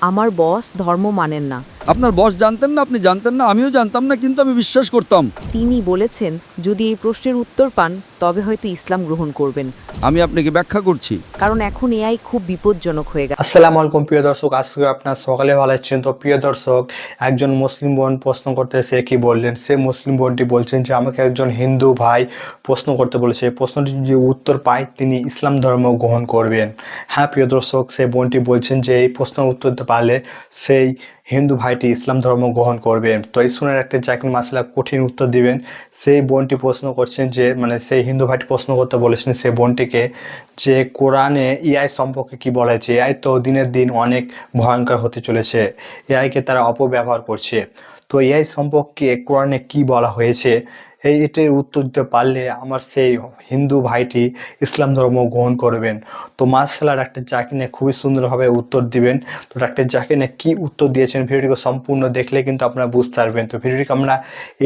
আমার বস ধর্ম মানেন না। আপনার বস জানতেন না আপনি জানতেন না আমিও জানতাম না কিন্তু আমি বিশ্বাস করতাম। তিনি বলেছেন যদি এই প্রশ্নের উত্তর পান তবে হয়তো ইসলাম গ্রহণ করবেন। আমি আপনাকে ব্যাখ্যা করছি। কারণ এখন এআই খুব বিপজ্জনক হয়ে গেছে। আসসালামু আলাইকুম প্রিয় দর্শক। আজকে আপনার সকালে ভালো আছেন? তো প্রিয় দর্শক একজন মুসলিম বোন প্রশ্ন করতে সে কি বললেন? সে মুসলিম বোনটি বলছেন যে আমাকে একজন হিন্দু ভাই প্রশ্ন করতে বলেছে। প্রশ্নটি যদি উত্তর পায় তিনি ইসলাম ধর্ম গ্রহণ করবেন। হ্যাঁ প্রিয় দর্শক সে বোনটি বলছেন যে এই প্রশ্নের উত্তর দিতে পারলে সেই হিন্দু ভাইটি ইসলাম ধর্ম গ্রহণ করবেন। তো এই শুনে একটা জাকির মাসলা কঠিন উত্তর দিবেন। সেই বোনটি প্রশ্ন করছেন যে মানে সেই হিন্দু ভাইটি প্রশ্ন করতে বলেছেন সেই বোনটিকে যে, কোরআনে এআই সম্পর্কে কি বলেছে এআই তো দিনের দিন অনেক ভয়ঙ্কর হতে চলেছে। এআইকে তারা অপব্যবহার করছে। তো এআই সম্পর্কে কোরআনে কি বলা হয়েছে? এই এটির উত্তর দিতে পারলে আমার সেই হিন্দু ভাইটি ইসলাম ধর্ম গ্রহণ করবেন। তো মার্শাল্লাহ, ডাক্তার জাকিনে খুবই সুন্দরভাবে উত্তর দিবেন। তো ডাক্তার জাকিনে কি উত্তর দিয়েছেন ভিডিওটিকে সম্পূর্ণ দেখলে কিন্তু আপনারা বুঝতে পারবেন। তো ভিডিওটিকে আমরা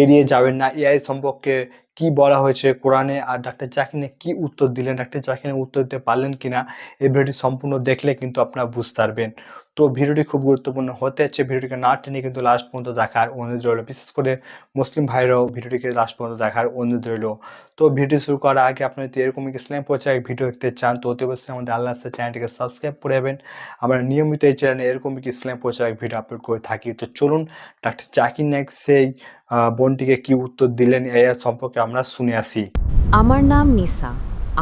এড়িয়ে যাবেন না। এআই সম্পর্কে কি বলা হয়েছে কোরআনে আর ডাক্তার জাকিনে কি উত্তর দিলেন? ডাক্তার জাকিনে উত্তর দিতে পারলেন কিনা? এই ভিডিওটি সম্পূর্ণ দেখলে কিন্তু আপনারা বুঝতে পারবেন। তো ভিডিওটি খুব গুরুত্বপূর্ণ হতে যাচ্ছে। ভিডিওটিকে না টেনে কিন্তু লাস্ট পর্যন্ত দেখার অনুরোধ রইল। বিশেষ করে মুসলিম ভাইরাও ভিডিওটিকে লাস্ট পর্যন্ত দেখার অনুরোধ রইল। তো ভিডিও শুরু করার আগে আপনি যদি এরকম ইসলাম পর্যায়ে ভিডিও দেখতে চান, তো অতি অবশ্যই আমাদের আল্লাহ চ্যানেলটিকে সাবস্ক্রাইব করে যাবেন আমরা নিয়মিত এই চ্যানেলে এরকম ইসলাম পর্যায়ে ভিডিও আপলোড করে থাকি। তো চলুন ডাক্তার জাকির নায়ক সেই বোনটিকে কি উত্তর দিলেন এই সম্পর্কে আমরা শুনে আসি। আমার নাম নিসা।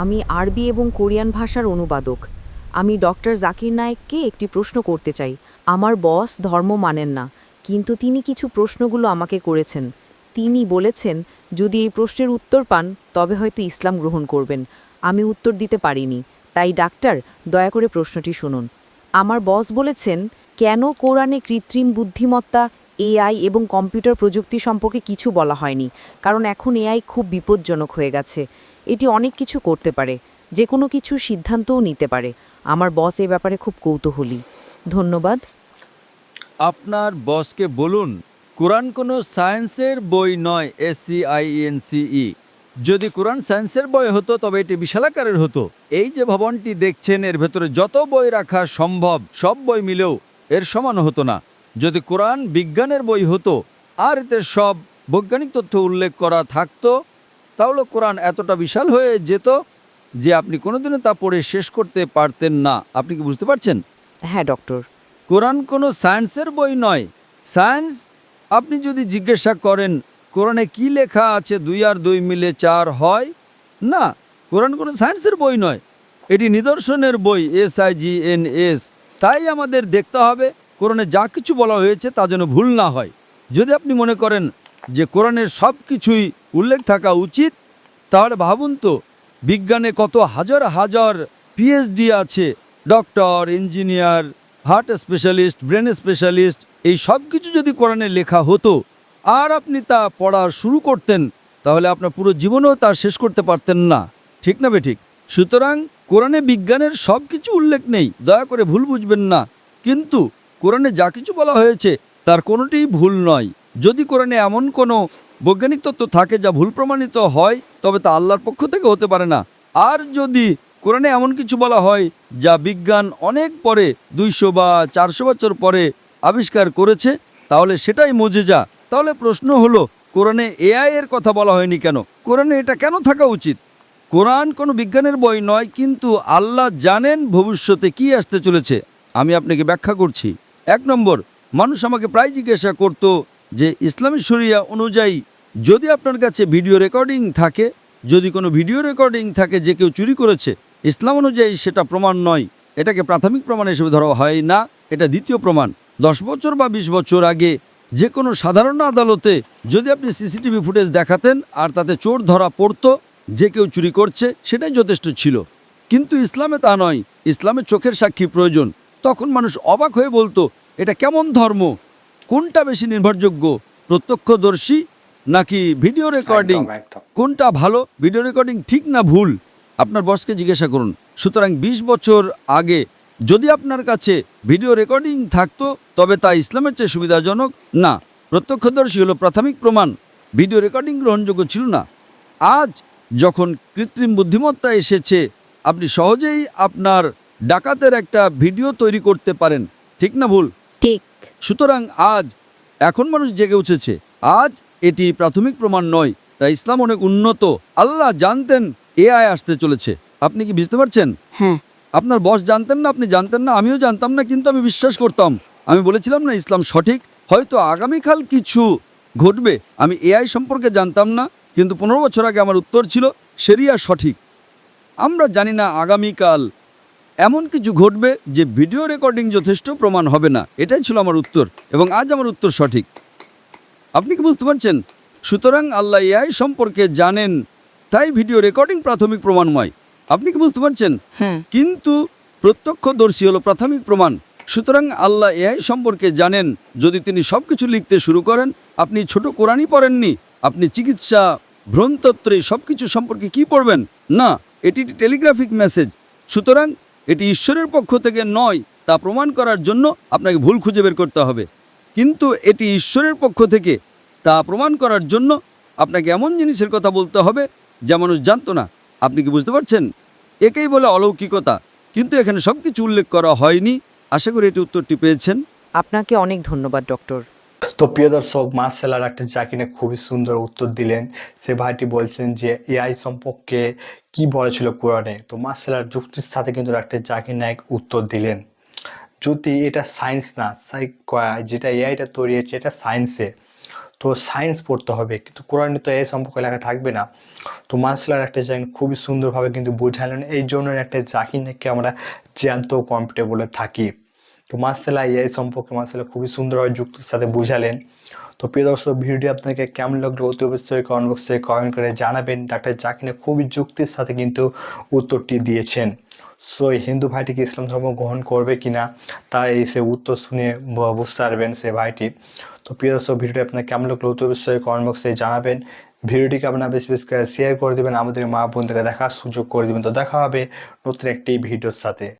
আমি আরবি এবং কোরিয়ান ভাষার অনুবাদক। আমি ডক্টর জাকির নায়েককে একটি প্রশ্ন করতে চাই। আমার বস ধর্ম মানেন না, কিন্তু তিনি কিছু প্রশ্নগুলো আমাকে করেছেন। তিনি বলেছেন, যদি এই প্রশ্নের উত্তর পান, তবে হয়তো ইসলাম গ্রহণ করবেন। আমি উত্তর দিতে পারিনি, তাই ডাক্তার, দয়া করে প্রশ্নটি শুনুন। আমার বস বলেছেন, কেন কোরআনে কৃত্রিম বুদ্ধিমত্তা, এআই এবং কম্পিউটার প্রযুক্তি সম্পর্কে কিছু বলা হয়নি? কারণ এখন এআই খুব বিপজ্জনক হয়ে গেছে। এটি অনেক কিছু করতে পারে। যে কোনো কিছু সিদ্ধান্তও নিতে পারে। আমার বস এ ব্যাপারে খুব কৌতূহলী। ধন্যবাদ। আপনার বসকে বলুন, কোরআন কোনো সায়েন্সের বই নয়, এস সি আই এন সিই যদি কোরআন সায়েন্সের বই হতো, তবে এটি বিশালাকারের হতো। এই যে ভবনটি দেখছেন, এর ভেতরে যত বই রাখা সম্ভব, সব বই মিলেও এর সমান হতো না। যদি কোরআন বিজ্ঞানের বই হতো, আর এতে সব বৈজ্ঞানিক তথ্য উল্লেখ করা থাকতো, তাহলে কোরআন এতটা বিশাল হয়ে যেত যে আপনি কোনোদিনও তা পড়ে শেষ করতে পারতেন না। আপনি কি বুঝতে পারছেন? হ্যাঁ ডক্টর। কোরআন কোনো সায়েন্সের বই নয়। সায়েন্স আপনি যদি জিজ্ঞাসা করেন কোরআনে কি লেখা আছে দুই আর দুই মিলে চার হয়? না কোরআন কোনো সায়েন্সের বই নয়। এটি নিদর্শনের বই S I G N S. তাই আমাদের দেখতে হবে কোরআনে যা কিছু বলা হয়েছে তা যেন ভুল না হয়। যদি আপনি মনে করেন যে কোরআনের সব কিছুই উল্লেখ থাকা উচিত তাহলে ভাবুন তো বিজ্ঞানে কত হাজার হাজার পিএইচডি আছে। Doctor engineer heart specialist brain specialist এই সব কিছু যদি কোরআনে লেখা হতো, আর আপনি তা পড়া শুরু করতেন, তাহলে আপনার পুরো জীবনেও তা শেষ করতে পারতেন না। ঠিক না বে ঠিক? সুতরাং কোরআনে বিজ্ঞানের সব কিছু উল্লেখ নেই, দয়া করে ভুল বুঝবেন না। কিন্তু কোরআনে যা কিছু বলা হয়েছে, তার কোনোটিই ভুল নয়। যদি কোরআনে এমন কোনো বৈজ্ঞানিক তত্ত্ব থাকে যা ভুল প্রমাণিত হয়, তবে তা আল্লাহর পক্ষ থেকে হতে পারে না। আর যদি কোরআনে এমন কিছু বলা হয় যা বিজ্ঞান অনেক পরে, দুইশো বা চারশো বছর পরে আবিষ্কার করেছে, তাহলে সেটাই মজেজা। তাহলে প্রশ্ন হলো, কোরআনে এআই এর কথা বলা হয়নি কেন? কোরআনে এটা কেন থাকা উচিত? কোরআন কোনো বিজ্ঞানের বই নয়, কিন্তু আল্লাহ জানেন ভবিষ্যতে কি আসতে চলেছে। আমি আপনাকে ব্যাখ্যা করছি। এক নম্বর, মানুষ আমাকে প্রায় জিজ্ঞাসা করত যে ইসলামী শরিয়া অনুযায়ী যদি আপনার কাছে ভিডিও রেকর্ডিং থাকে, যদি কোনো ভিডিও রেকর্ডিং থাকে যে কেউ চুরি করেছে, ইসলাম অনুযায়ী সেটা প্রমাণ নয়। এটাকে প্রাথমিক প্রমাণ হিসেবে ধরা হয় না, এটা দ্বিতীয় প্রমাণ। দশ বছর বা বিশ বছর আগে যে কোনো সাধারণ আদালতে যদি আপনি সিসিটিভি ফুটেজ দেখাতেন আর তাতে চোর ধরা পড়তো, যে কেউ চুরি করছে, সেটাই যথেষ্ট ছিল। কিন্তু ইসলামে তা নয়। ইসলামের চোখের সাক্ষী প্রয়োজন। তখন মানুষ অবাক হয়ে বলতো, এটা কেমন ধর্ম? কোনটা বেশি নির্ভরযোগ্য প্রত্যক্ষদর্শী নাকি ভিডিও রেকর্ডিং। কোনটা ভালো ভিডিও রেকর্ডিং ঠিক না ভুল? আপনার বসকে জিজ্ঞাসা করুন। সুতরাং ২০ বছর আগে যদি আপনার কাছে ভিডিও রেকর্ডিং থাকতো তবে তা ইসলামের চেয়ে সুবিধাজনক? না। প্রত্যক্ষদর্শী হলো প্রাথমিক প্রমাণ। ভিডিও রেকর্ডিং গ্রহণযোগ্য ছিল না। আজ যখন কৃত্রিম বুদ্ধিমত্তা এসেছে আপনি সহজেই আপনার ডাকাতের একটা ভিডিও তৈরি করতে পারেন। ঠিক না ভুল? ঠিক। সুতরাং আজ এখন মানুষ জেগে উঠেছে। আজ এটি প্রাথমিক প্রমাণ নয় তাই ইসলাম অনেক উন্নত। আল্লাহ জানতেন এআই আসতে চলেছে। আপনি কি বুঝতে পারছেন? হ্যাঁ। আপনার বস জানতেন না আপনি জানতেন না আমিও জানতাম না কিন্তু আমি বিশ্বাস করতাম। আমি বলেছিলাম না ইসলাম সঠিক? হয়তো আগামীকাল কিছু ঘটবে আমি এআই সম্পর্কে জানতাম না কিন্তু পনেরো বছর আগে আমার উত্তর ছিল সেরিয়া সঠিক। আমরা জানি না আগামীকাল এমন কিছু ঘটবে যে ভিডিও রেকর্ডিং যথেষ্ট প্রমাণ হবে না। এটাই ছিল আমার উত্তর এবং আজ আমার উত্তর সঠিক। আপনি কি বুঝতে পারছেন? সুতরাং আল্লাহ এআই সম্পর্কে জানেন তাই ভিডিও রেকর্ডিং প্রাথমিক প্রমাণময়। আপনি কি বুঝতে পারছেন? হ্যাঁ। কিন্তু প্রত্যক্ষদর্শী হলো প্রাথমিক প্রমাণ। সুতরাং আল্লাহ এআই সম্পর্কে জানেন যদি তিনি সব কিছু লিখতে শুরু করেন আপনি ছোট কোরআনই পড়েননি। আপনি চিকিৎসা ভ্রমতত্ত্রে সব কিছু সম্পর্কে কি পড়বেন? না এটি একটি টেলিগ্রাফিক মেসেজ। সুতরাং এটি ঈশ্বরের পক্ষ থেকে নয়, তা প্রমাণ করার জন্য আপনাকে ভুল খুঁজে বের করতে হবে। কিন্তু এটি ঈশ্বরের পক্ষ থেকে, তা প্রমাণ করার জন্য আপনাকে এমন জিনিসের কথা বলতে হবে যা মানুষ জানতো না। আপনি কি বুঝতে পারছেন? একেই বলে অলৌকিকতা। কিন্তু এখানে সব কিছু উল্লেখ করা হয়নি। আশা করি এটি উত্তরটি পেয়েছেন। আপনাকে অনেক ধন্যবাদ, ডক্টর। তো প্রিয় দর্শক মার্শালার একটা চাকিনে খুবই সুন্দর উত্তর দিলেন। সে ভাইটি বলছেন যে, এআই সম্পর্কে কি বলেছিল কোরআনে? তো মার্শালার যুক্তির সাথে কিন্তু একটা জাকির নায়ক উত্তর দিলেন। যদি এটা সায়েন্স না যেটা এআইটা তৈরি হয়েছে, এটা সায়েন্সে তো সায়েন্স পড়তে হবে, কিন্তু কোরআনে তো এই সম্পর্কে লেখা থাকবে না। তো মার্শালার একটা জায়গা খুবই সুন্দরভাবে কিন্তু বোঝালেন এই জন্য একটা জাকির আমরা জ্যান্ত কমফোর্টেবলে থাকি। তো মার্শাল্লাহ এই সম্পর্কে মার্শাল্লাহ খুবই সুন্দরভাবে যুক্তির সাথে বুঝালেন। তো প্রিয় দর্শক, ভিডিওটি আপনাকে কেমন লাগল অতি অবশ্যই কমেন্ট বক্সে কমেন্ট করে জানাবেন। ডাক্তার জাকিনে খুবই যুক্তির সাথে কিন্তু উত্তরটি দিয়েছেন। সো হিন্দু ভাইটিকে ইসলাম ধর্ম গ্রহণ করবে কিনা, তা এই সে উত্তর শুনে বুঝতে পারবেন সে ভাইটি। তো প্রিয় দর্শক, ভিডিওটি আপনার কেমন লাগল অতি অবশ্যই কমেন্ট বক্সে জানাবেন। ভিডিওটিকে আপনারা বেশি বেশি শেয়ার করে দেবেন। আমাদের মা বোনদেরকে দেখার সুযোগ করে দেবেন। তো দেখা হবে নতুন একটি ভিডিওর সাথে।